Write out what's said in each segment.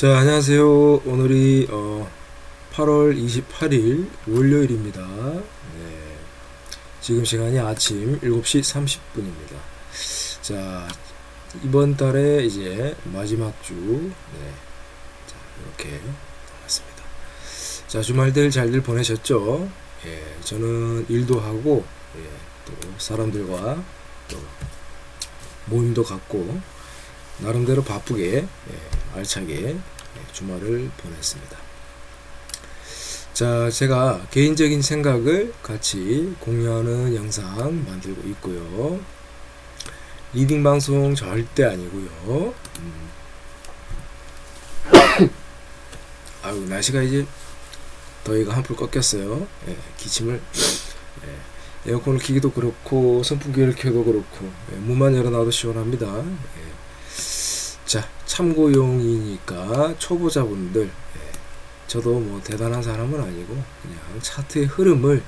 자, 안녕하세요. 오늘이 어, 8월 28일 월요일입니다. 네. 지금 시간이 아침 7시 30분입니다. 자, 이번 달에 이제 마지막 주, 네. 자, 이렇게 나왔습니다. 자, 주말들 잘들 보내셨죠? 예, 저는 일도 하고, 예, 또 사람들과 또 모임도 갖고, 나름대로 바쁘게, 예, 알차게 예, 주말을 보냈습니다. 자, 제가 개인적인 생각을 같이 공유하는 영상 만들고 있고요. 리딩 방송 절대 아니고요. 음. 아유, 날씨가 이제 더위가 한풀 꺾였어요. 예, 기침을 예, 에어컨을 키기도 그렇고 선풍기를 켜도 그렇고 예, 문만 열어놔도 시원합니다. 예. 자, 참고용이니까 초보자분들, 예, 저도 뭐 대단한 사람은 아니고 그냥 차트의 흐름을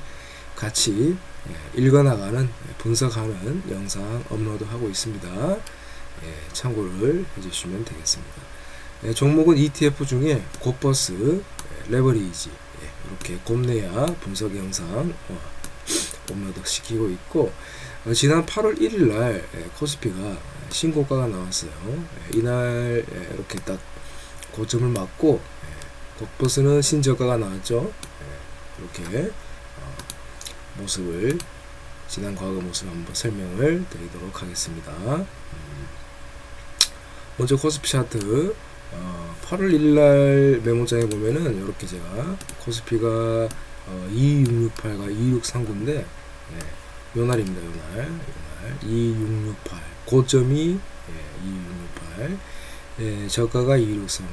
같이 예, 읽어나가는 예, 분석하는 영상 업로드하고 있습니다. 예, 참고를 해주시면 되겠습니다. 예, 종목은 ETF 중에 고버스, 예, 레버리지 예, 이렇게 곱내야 분석 영상 어, 업로드 시키고 있고 어, 지난 8월 1일 날 예, 코스피가 신고가가 나왔어요. 예, 이날 예, 이렇게 딱 고점을 맞고 예, 고버스는 신저가가 나왔죠. 예, 이렇게 어, 모습을 지난 과거 모습 한번 설명을 드리도록 하겠습니다. 음, 먼저 코스피 차트 어, 8월 1일 메모장에 보면은 이렇게 제가 코스피가 어, 2668과 2639인데 예, 요 날입니다. 요 날, 요 날, 2668 고점이 예, 2668 예, 저가가 2639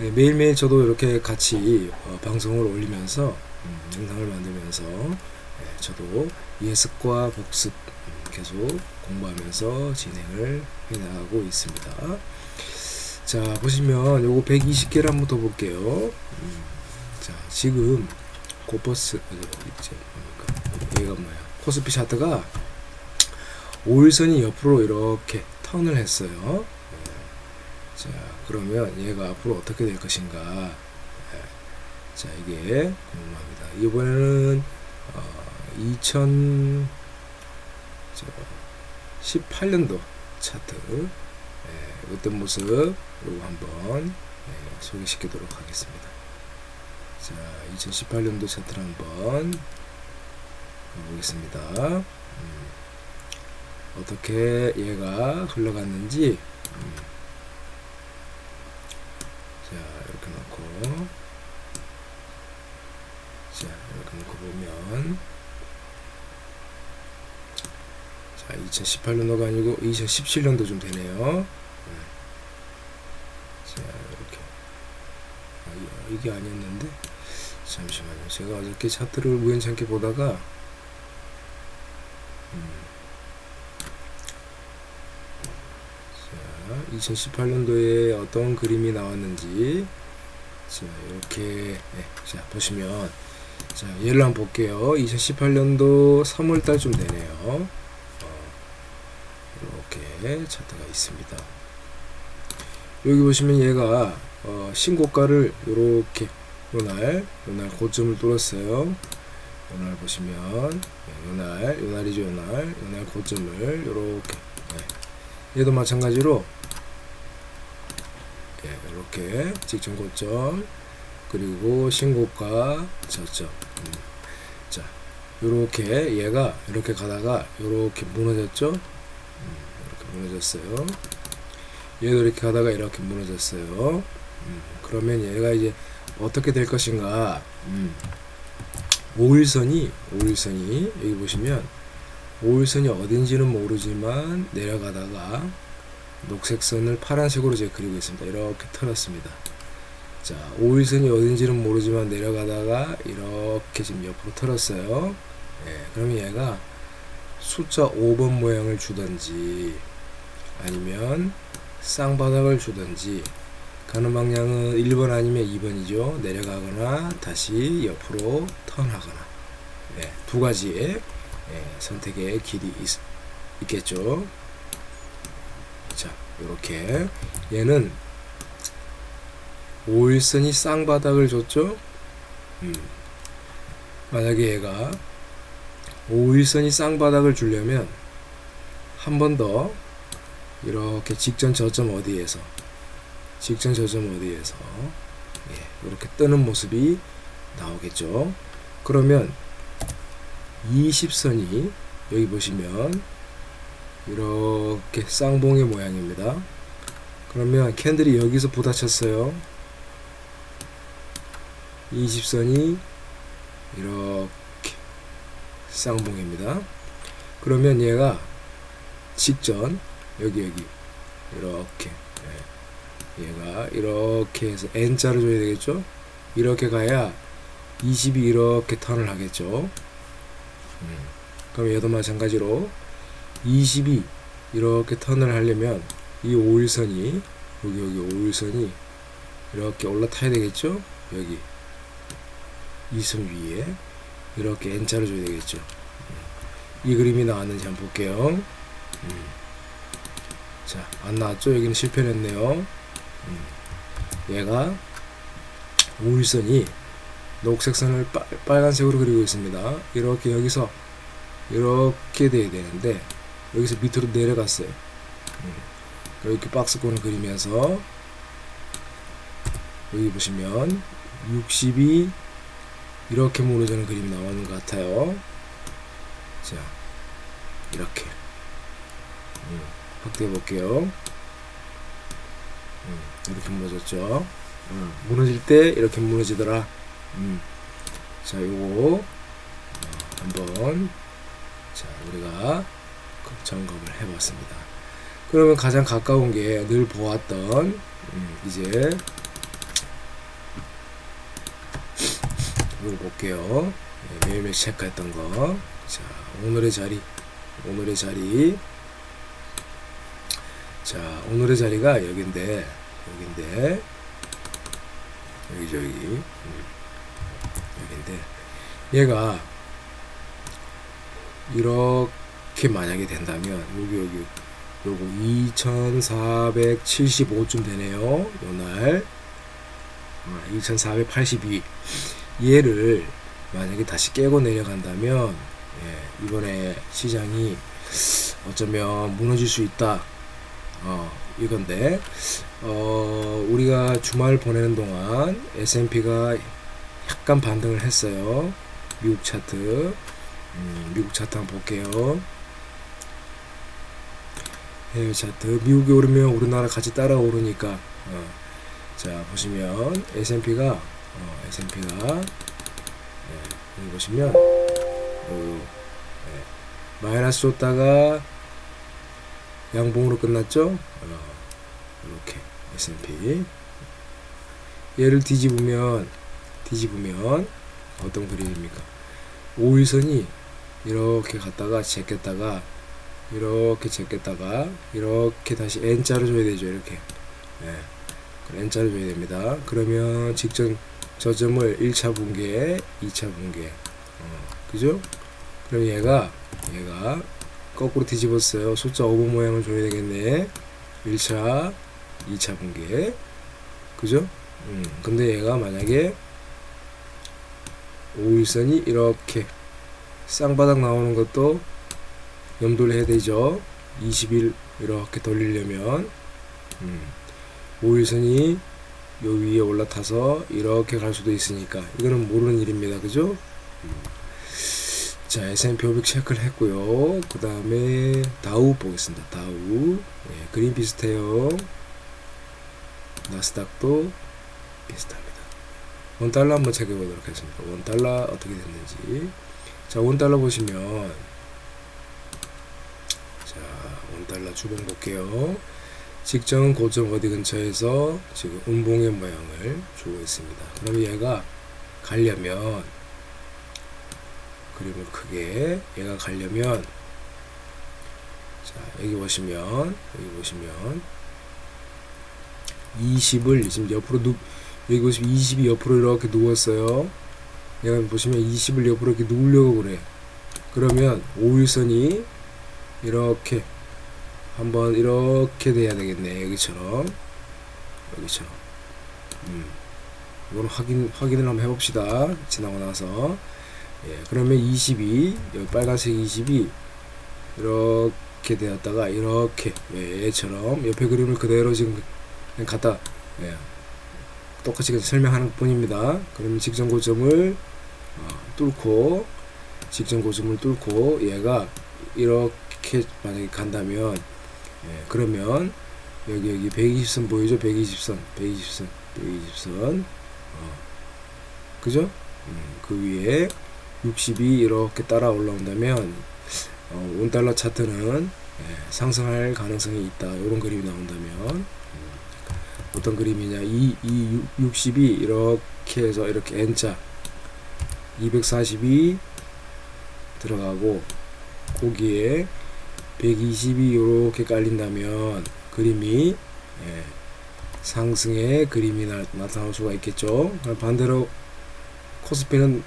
예, 매일매일 저도 이렇게 같이 어, 방송을 올리면서 음, 영상을 만들면서 예, 저도 예습과 복습 음, 계속 공부하면서 진행을 해나가고 있습니다. 자 보시면 요거 120개를 한번 더 볼게요. 음, 자 지금 고버스 어, 이제 뭡니까 얘가 뭐야 코스피 차트가 5일선이 옆으로 이렇게 턴을 했어요. 예. 자 그러면 얘가 앞으로 어떻게 될 것인가? 예. 자 이게 궁금합니다. 이번에는 어, 2018년도 차트 예, 어떤 모습 요거 한번 예, 소개시키도록 하겠습니다. 자 2018년도 차트를 한번 보겠습니다. 음, 어떻게 얘가 흘러갔는지 음, 자 이렇게 놓고 자 이렇게 놓고 보면 자 2018년도가 아니고 2017년도 좀 되네요. 음. 자 이렇게 아, 이- 이게 아니었는데 잠시만요. 제가 어저께 차트를 우연찮게 보다가 음. 자, 2018년도에 어떤 그림이 나왔는지 자 이렇게 네, 자 보시면 자 얘를 한번 볼게요. 2018년도 3월달 좀 되네요. 어, 이렇게 차트가 있습니다. 여기 보시면 얘가 어, 신고가를 이렇게 요날 요날 고점을 뚫었어요. 요날 보시면 네, 요날 요날이죠 요날 요날 고점을 요렇게 네. 얘도 마찬가지로 예, 이렇게 직전 고점 그리고 신고가 저점 음. 자 요렇게 얘가 이렇게 가다가 요렇게 무너졌죠 음, 이렇게 무너졌어요 얘도 이렇게 가다가 이렇게 무너졌어요 음, 그러면 얘가 이제 어떻게 될 것인가 음. 5일선이 5일선이 여기 보시면 5일선이 어딘지는 모르지만 내려가다가 녹색 선을 파란색으로 제가 그리고 있습니다. 이렇게 털었습니다. 자, 5일선이 어딘지는 모르지만 내려가다가 이렇게 지금 옆으로 털었어요. 예, 그러면 얘가 숫자 5번 모양을 주던지 아니면 쌍바닥을 주던지 가는 방향은 1번 아니면 2번이죠. 내려가거나 다시 옆으로 턴하거나 네, 두 가지의 예, 선택의 길이 있, 있겠죠. 자, 이렇게 얘는 5일선이 쌍바닥을 줬죠? 음. 만약에 얘가 5일선이 쌍바닥을 주려면 한 번 더 이렇게 직전 저점 어디에서 직전 저점 어디에서 예, 이렇게 뜨는 모습이 나오겠죠. 그러면 20선이 여기 보시면 이렇게 쌍봉의 모양입니다. 그러면 캔들이 여기서 부딪혔어요. 20선이 이렇게 쌍봉입니다. 그러면 얘가 직전 여기 여기 이렇게 예, 얘가 이렇게 해서 N자를 줘야 되겠죠? 이렇게 가야 20이 이렇게 턴을 하겠죠. 음, 그럼 얘도 마찬가지로 20이 이렇게 턴을 하려면 이 5일선이 여기 여기 5일선이 이렇게 올라타야 되겠죠? 여기 이 선 위에 이렇게 N자를 줘야 되겠죠. 음, 이 그림이 나왔는지 한번 볼게요. 음. 자, 안 나왔죠? 여기는 실패를 했네요. 음. 얘가 5일선이 녹색 선을 빨, 빨간색으로 그리고 있습니다. 이렇게 여기서 이렇게 돼야 되는데 여기서 밑으로 내려갔어요. 음. 이렇게 박스권을 그리면서 여기 보시면 60이 이렇게 무너지는 그림이 나오는 것 같아요. 자, 이렇게 음, 확대해 볼게요. 음, 이렇게 무너졌죠. 음, 무너질 때 이렇게 무너지더라. 음. 자, 요거 어, 한번 자 우리가 그 점검을 해봤습니다. 그러면 가장 가까운 게 늘 보았던 음, 이제 이거 볼게요. 예, 매일매일 체크했던 거. 자 오늘의 자리, 오늘의 자리. 자 오늘의 자리가 여긴데 여긴데 여기 저기. 음. 여기인데 얘가 이렇게 만약에 된다면 여기 여기 요거 2475쯤 되네요 요날 아, 2482 얘를 만약에 다시 깨고 내려간다면 예, 이번에 시장이 어쩌면 무너질 수 있다 어, 이건데 어, 우리가 주말 보내는 동안 S&P가 약간 반등을 했어요. 미국 차트. 음, 미국 차트 한번 볼게요. 해외 차트. 미국이 오르면 우리나라 같이 따라 오르니까. 어. 자, 보시면 S&P가 어, S&P가 예, 여기 보시면 어, 예, 마이너스 줬다가 양봉으로 끝났죠? 어, 이렇게 S&P 얘를 뒤집으면 뒤집으면 어떤 그림입니까? 5일선이 이렇게 갔다가 제꼈다가 이렇게 제꼈다가 이렇게 다시 N자를 줘야 되죠 이렇게 네. N자를 줘야 됩니다 그러면 직전 저점을 1차 분계 2차 분계 어, 그죠? 그럼 얘가 얘가 거꾸로 뒤집었어요 숫자 5번 모양을 줘야 되겠네 1차 2차 분계 그죠? 음, 근데 얘가 만약에 5일선이 이렇게 쌍바닥 나오는 것도 염두를 해야 되죠. 20일 이렇게 돌리려면 음, 5일선이 요 위에 올라타서 이렇게 갈 수도 있으니까 이거는 모르는 일입니다. 그죠? 음. 자 S&P 500 체크를 했고요. 그 다음에 다우 보겠습니다. 다우 예, 그림 비슷해요. 나스닥도 비슷합니다. 원달러 한번 체크해 보도록 하겠습니다. 원달러 어떻게 됐는지. 자, 원달러 보시면, 자, 원 달러 주봉 볼게요. 직전 고점 어디 근처에서 지금 음봉의 모양을 주고 있습니다. 그럼 얘가 가려면, 그림을 크게, 얘가 가려면, 자, 여기 보시면, 여기 보시면, 20을 지금 옆으로 눕, 여기 보시면 20이 옆으로 이렇게 누웠어요. 얘가 보시면 20을 옆으로 이렇게 누우려고 그래. 그러면 5일선이 이렇게 한번 이렇게 돼야 되겠네. 여기처럼. 여기처럼. 음. 이거는 확인 확인을 한번 해봅시다. 지나고 나서 예, 그러면 22 여기 빨간색 22 이렇게 되었다가 이렇게 예, 얘처럼 옆에 그림을 그대로 지금 갖다 예, 똑같이 설명하는 뿐입니다. 그러면 직전 고점을 어, 뚫고 직전 고점을 뚫고 얘가 이렇게 만약에 간다면 예, 그러면 여기 여기 120선 보이죠? 120선 120선 120선 어, 그죠? 음, 그 위에 60이 이렇게 따라 올라온다면 어, 원달러 차트는 예, 상승할 가능성이 있다. 이런 그림이 나온다면 음, 어떤 그림이냐? 이, 이 60이 이렇게 해서 이렇게 N자 240이 들어가고 거기에 120이 이렇게 깔린다면 그림이 예, 상승의 그림이 나, 나타날 수가 있겠죠. 반대로 코스피는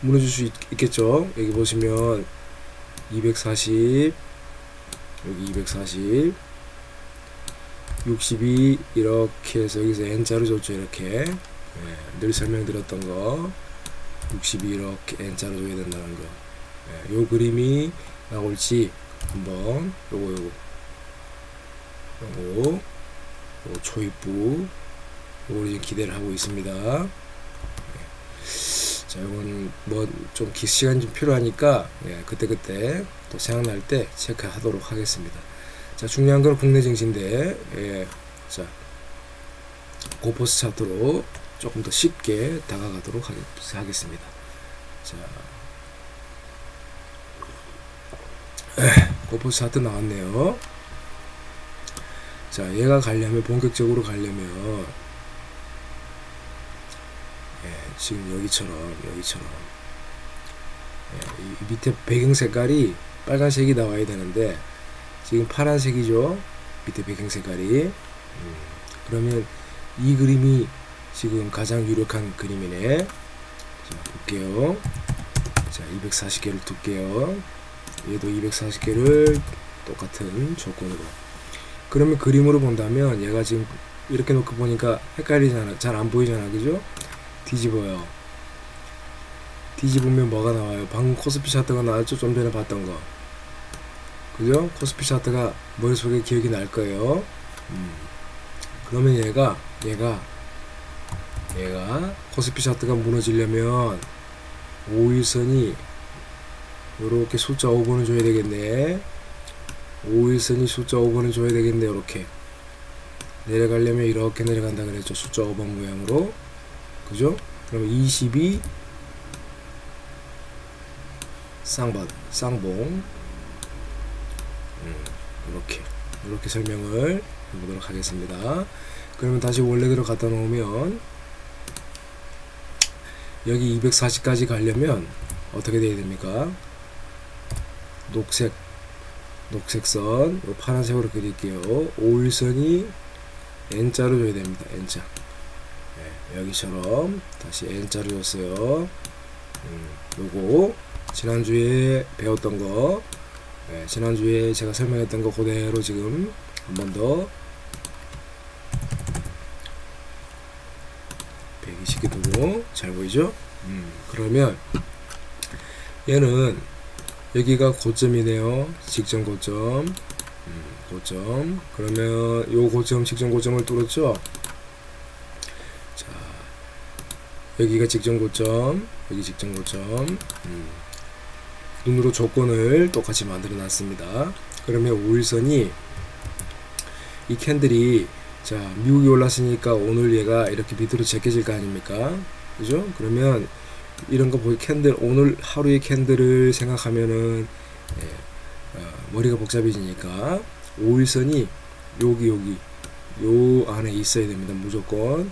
무너질 수 있, 있겠죠. 여기 보시면 240 여기 240 62 이렇게 해서 여기서 N자로 줬죠 이렇게 예, 늘 설명드렸던 거 62 이렇게 N자로 줘야 된다는 거. 예, 요 그림이 나올지 한번 요거 요거 요거 요 초입부 요걸 지금 기대를 하고 있습니다. 예. 자, 이건 뭐좀 시간 좀 필요하니까 예, 그때 그때 또 생각날 때 체크하도록 하겠습니다. 자, 중요한 건 국내 증시인데 예, 자 고포스 차트로 조금 더 쉽게 다가가도록 하겠 습니다. 자, 고포스 차트 나왔네요. 자, 얘가 가려면 본격적으로 가려면 예, 지금 여기처럼 여기처럼 예, 이 밑에 배경 색깔이 빨간색이 나와야 되는데 지금 파란색이죠. 밑에 배경 색깔이 음, 그러면 이 그림이 지금 가장 유력한 그림이네. 자, 볼게요. 자, 240개를 둘게요. 얘도 240개를 똑같은 조건으로. 그러면 그림으로 본다면 얘가 지금 이렇게 놓고 보니까 헷갈리잖아. 잘 안 보이잖아. 그죠? 뒤집어요. 뒤집으면 뭐가 나와요? 방금 코스피 차트가 나왔죠? 좀 전에 봤던 거. 그죠? 코스피 차트가 머릿속에 기억이 날 거예요. 음. 그러면 얘가, 얘가, 얘가 코스피 차트가 무너지려면 5일선이 이렇게 숫자 5번을 줘야 되겠네. 5일선이 숫자 5번을 줘야 되겠네. 이렇게 내려가려면 이렇게 내려간다 그랬죠. 숫자 5번 모양으로. 그죠? 그러면 22 쌍밭, 쌍봉 음, 이렇게 이렇게 설명을 해보도록 하겠습니다. 그러면 다시 원래대로 갖다 놓으면 여기 240까지 가려면 어떻게 돼야 됩니까? 녹색 녹색 선 파란색으로 그릴게요. 5일선이 N자로 줘야 됩니다. N자 네, 여기처럼 다시 N자로 줬어요. 음, 요거 지난주에 배웠던 거 네, 지난주에 제가 설명했던 거 그대로 지금 한 번 더 120개 두고 잘 보이죠? 음, 그러면 얘는 여기가 고점이네요. 직전 고점. 음, 고점. 그러면 요 고점, 직전 고점을 뚫었죠? 자, 여기가 직전 고점, 여기 직전 고점. 음, 눈으로 조건을 똑같이 만들어 놨습니다. 그러면 5일선이 이 캔들이 자 미국이 올랐으니까 오늘 얘가 이렇게 밑으로 제껴질 거 아닙니까? 그죠? 그러면 이런 거 보기 캔들 오늘 하루의 캔들을 생각하면은 예, 어, 머리가 복잡해지니까 5일선이 여기 여기 요 안에 있어야 됩니다. 무조건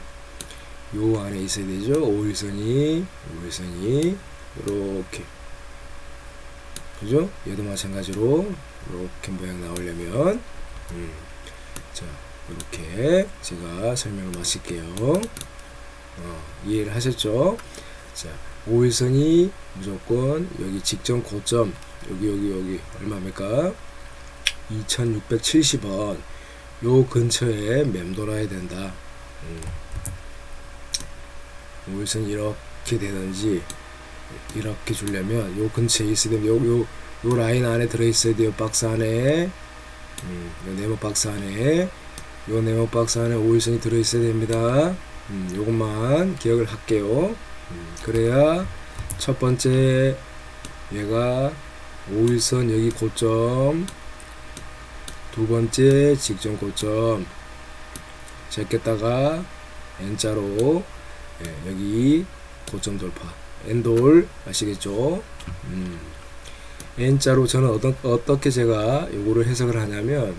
요 안에 있어야 되죠. 5일선이 5일선이 이렇게 그죠? 얘도 마찬가지로 이렇게 모양 나오려면 음, 자 이렇게 제가 설명을 마칠게요. 어, 이해를 하셨죠? 자 5일선이 무조건 여기 직전 고점 여기 여기 여기 얼마입니까? 2670원 요 근처에 맴돌아야 된다. 음. 5일선 이렇게 되든지 이렇게 주려면 요 근처에 있어야 되면 요, 요, 요 라인 안에 들어있어야 돼요 박스 안에 음, 요 네모 박스 안에 요 네모 박스 안에 5일선이 들어있어야 됩니다 음, 요것만 기억을 할게요 음, 그래야 첫 번째 얘가 5일선 여기 고점 두 번째 직전 고점. 제꼈다가 N자로 예, 여기 고점 돌파. N돌 아시겠죠? 음, N자로 저는 어떤, 어떻게 제가 요거를 해석을 하냐면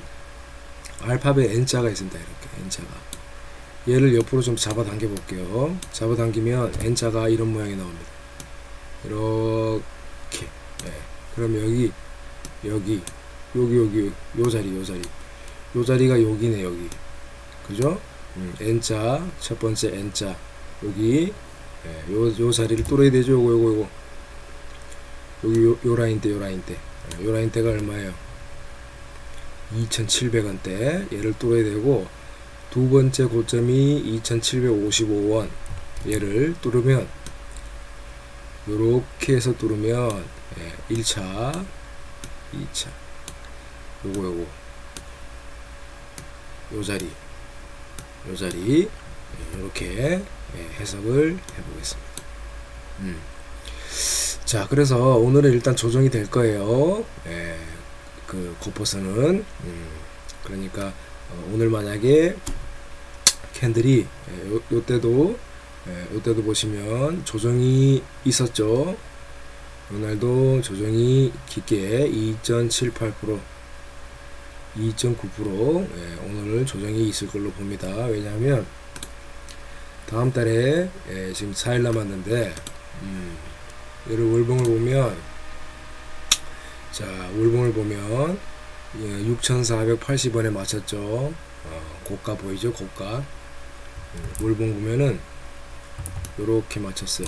알파벳 N자가 있습니다 이렇게. N자가 얘를 옆으로 좀 잡아당겨 볼게요. 잡아당기면 N자가 이런 모양이 나옵니다. 이렇게. 예. 그럼 여기 여기 여기 여기 요 자리 요 자리. 요 자리가 여기네 여기. 그죠? 음, N자 첫 번째 N자. 여기. 예, 요, 요 자리를 뚫어야 되죠? 요거 요거 요거. 여기 요, 요 라인 때 요 라인 때 요 라인 때가 얼마예요? 2,700원대. 얘를 뚫어야 되고 두 번째 고점이 2,755원 얘를 뚫으면 요렇게 해서 뚫으면 예, 1차 2차 요거 요거 요 자리 요 자리 이렇게 해석을 해보겠습니다. 음. 자, 그래서 오늘은 일단 조정이 될 거예요. 예, 그 고퍼스는 음, 그러니까 어, 오늘 만약에 캔들이 예, 요, 요 때도 예, 요 때도 보시면 조정이 있었죠. 오늘도 조정이 깊게 2.78% 2.9% 예, 오늘 조정이 있을 걸로 봅니다. 왜냐하면 다음 달에 예, 지금 4일 남았는데 음, 얘를 월봉을 보면 자 월봉을 보면 예, 6,480원에 맞췄죠. 어, 고가 보이죠? 고가 음, 월봉 보면은 요렇게 맞췄어요.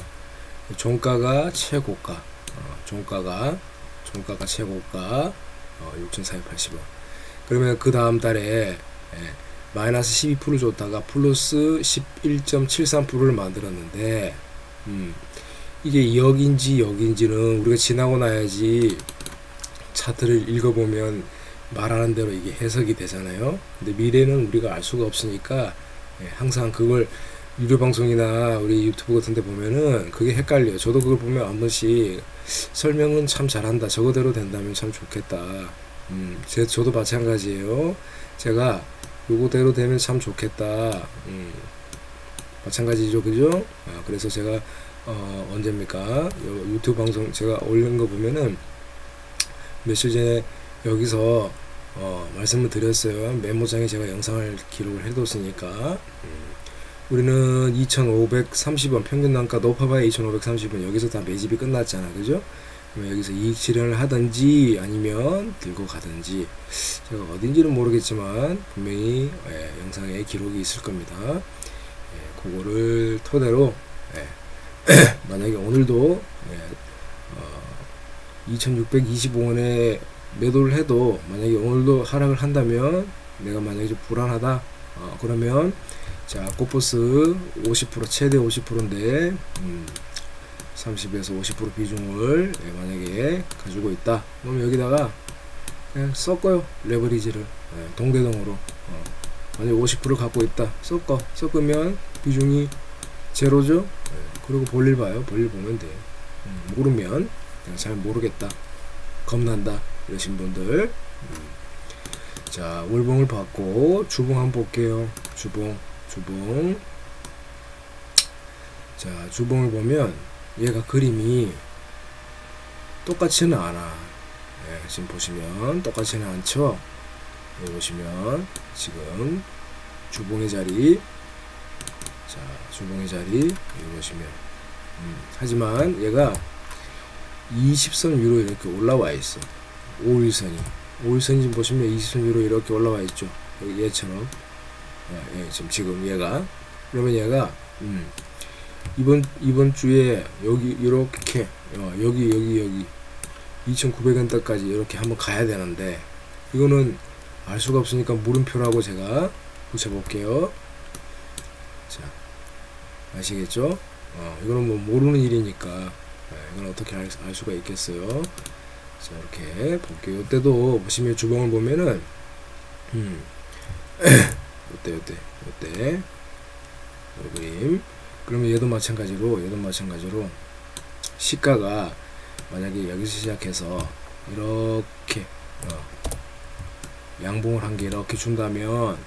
종가가 최고가 어, 종가가 종가가 최고가 어, 6,480원 그러면 그 다음 달에 예, 마이너스 12% 줬다가 플러스 11.73%를 만들었는데 음, 이게 역인지 역인지는 우리가 지나고 나야지 차트를 읽어보면 말하는 대로 이게 해석이 되잖아요. 근데 미래는 우리가 알 수가 없으니까 예, 항상 그걸 유료 방송이나 우리 유튜브 같은 데 보면은 그게 헷갈려요. 저도 그걸 보면 한 번씩 설명은 참 잘한다. 저거대로 된다면 참 좋겠다. 음, 제, 저도 마찬가지예요. 제가 요거대로 되면 참 좋겠다. 음, 마찬가지죠, 그죠? 아, 그래서 제가 어, 언제입니까? 유튜브 방송 제가 올린 거 보면은 며칠 전에 여기서 어, 말씀을 드렸어요. 메모장에 제가 영상을 기록을 해뒀으니까. 음, 우리는 2,530원 평균 단가 높아봐야 2,530원 여기서 다 매집이 끝났잖아, 그죠? 여기서 이익 실현을 하든지 아니면 들고 가든지 제가 어딘지는 모르겠지만 분명히 예, 영상에 기록이 있을 겁니다. 예, 그거를 토대로 예, 만약에 오늘도 예, 어, 2,625원에 매도를 해도 만약에 오늘도 하락을 한다면 내가 만약에 좀 불안하다 어, 그러면 자 꽃보스 50% 최대 50%인데 음, 30에서 50% 비중을 예, 만약에 가지고 있다. 그러면 여기다가 그냥 섞어요 레버리지를. 예, 동대동으로. 어. 만약 50% 갖고 있다 섞어. 섞으면 비중이 제로죠? 예, 그리고 볼일 봐요. 볼일 보면 돼 음, 모르면 그냥 잘 모르겠다. 겁난다 이러신 분들 음. 자 월봉을 받고 주봉 한번 볼게요 주봉 주봉 자 주봉을 보면 얘가 그림이 똑같지는 않아. 예, 지금 보시면 똑같지는 않죠. 여기 보시면 지금 주봉의 자리, 자 주봉의 자리 여기 보시면 음, 하지만 얘가 20선 위로 이렇게 올라와 있어. 5일선이 5일선 지금 보시면 20선 위로 이렇게 올라와 있죠. 얘처럼 예, 예, 지금 지금 얘가 그러면 얘가 음, 이번 이번 주에 여기 이렇게 어, 여기 여기 여기 2,900원대까지 이렇게 한번 가야 되는데 이거는 알 수가 없으니까 물음표라고 제가 붙여볼게요. 자 아시겠죠? 어, 이거는 뭐 모르는 일이니까 예, 이건 어떻게 알, 알 수가 있겠어요. 자 이렇게 볼게요. 이때도 보시면 주봉을 보면은 음 요때 요때 요 그림 그러면 얘도 마찬가지로 얘도 마찬가지로 시가가 만약에 여기서 시작해서 이렇게 어, 양봉을 한 개 이렇게 준다면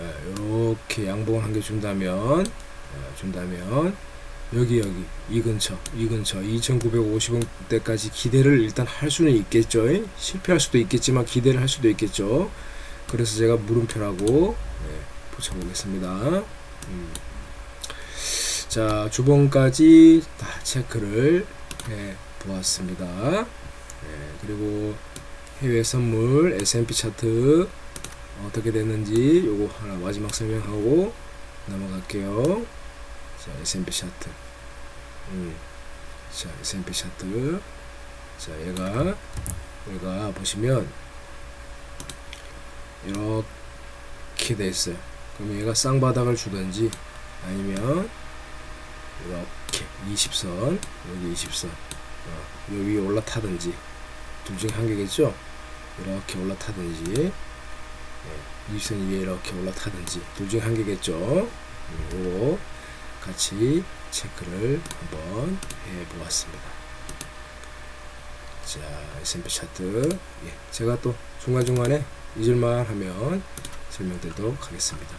예, 이렇게 양봉을 한 개 준다면 예, 준다면 여기 여기 이 근처 이 근처 2950원대까지 기대를 일단 할 수는 있겠죠 예? 실패할 수도 있겠지만 기대를 할 수도 있겠죠 그래서 제가 물음표라고 예, 붙여보겠습니다 음. 자 주봉까지 다 체크를 해 보았습니다 예, 그리고 해외 선물 S&P 차트 어떻게 됐는지 요거 하나 마지막 설명하고 넘어갈게요. 자, S&P 차트. 음. 자, S&P 차트. 자, 얘가 얘가 보시면 이렇게 돼 있어요. 그럼 얘가 쌍바닥을 주든지 아니면 이렇게 20선 여기 20선 어, 요 위에 올라타든지 둘 중에 한 개겠죠? 이렇게 올라타든지 예, 20선 위에 이렇게 올라타든지 둘 중에 한 개겠죠? 음, 요거 같이 체크를 한번 해 보았습니다. 자, S&P 차트. 예, 제가 또 중간중간에 잊을만 하면 설명드리도록 하겠습니다.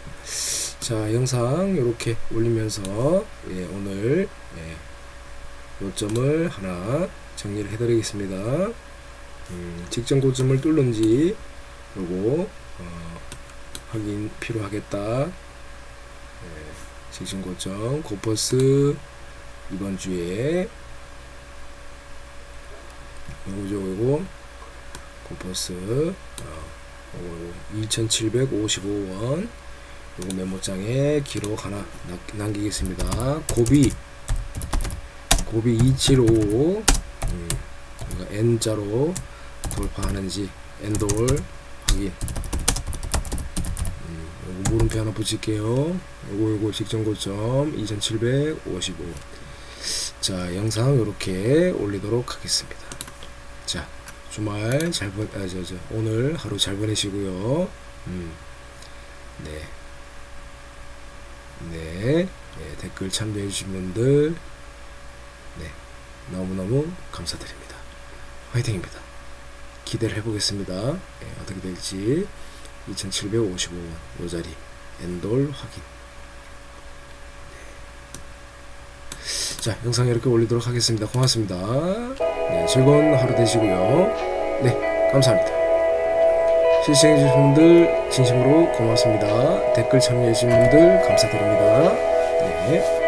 자, 영상 이렇게 올리면서 예, 오늘 예, 요점을 하나 정리를 해드리겠습니다. 음, 직전 고점을 뚫는지 요거 어, 확인 필요하겠다. 예, 직전 고점 고퍼스 이번 주에 요거죠 요거 고퍼스 어, 요거 2755원 요거 메모장에 기록 하나 남- 남기겠습니다. 고비 고비 2755 음, N자로 돌파하는지 N돌 확인 물음표 하나 붙일게요. 요거 요거 직전 고점 2755 자 영상 이렇게 올리도록 하겠습니다. 자 주말 잘 보, 아, 저, 저, 오늘 하루 잘 보내시고요. 음, 네. 네, 네, 댓글 참여해 주신 분들 네, 너무너무 감사드립니다. 화이팅입니다. 기대를 해보겠습니다. 네, 어떻게 될지 2755원 요 자리 엔돌 확인. 자 영상 이렇게 올리도록 하겠습니다. 고맙습니다. 네, 즐거운 하루 되시고요. 네 감사합니다. 시청해주신 분들 진심으로 고맙습니다. 댓글 참여해주신 분들 감사드립니다. 네.